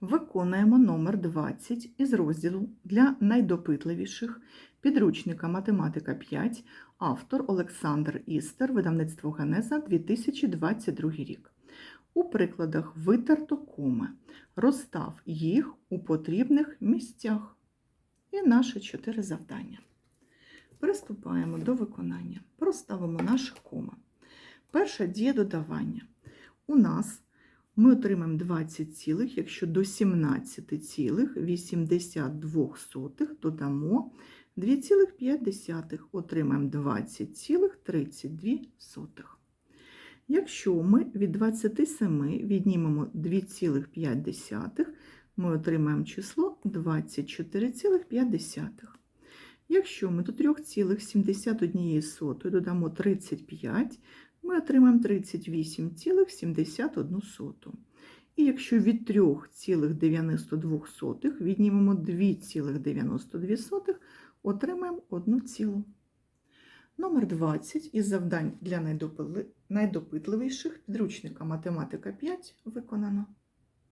Виконуємо номер 20 із розділу для найдопитливіших підручника Математика 5, автор Олександр Істер, видавництво Генеза 2022 рік. У прикладах витерто коми, розстав їх у потрібних місцях. І наші чотири завдання. Приступаємо до виконання. Проставимо наші коми. Перша дія додавання. У нас ми отримаємо 20 цілих, якщо до 17,82 додамо 2,5, отримаємо 20,32. Якщо ми від 27 віднімемо 2,5, ми отримаємо число 24,5. Якщо ми до 3,71 додамо 35, ми отримаємо 38,71. І якщо від 3,92 віднімемо 2,92, отримаємо 1 цілу. Номер 20 із завдань для найдопитливіших підручника Математика 5 виконано.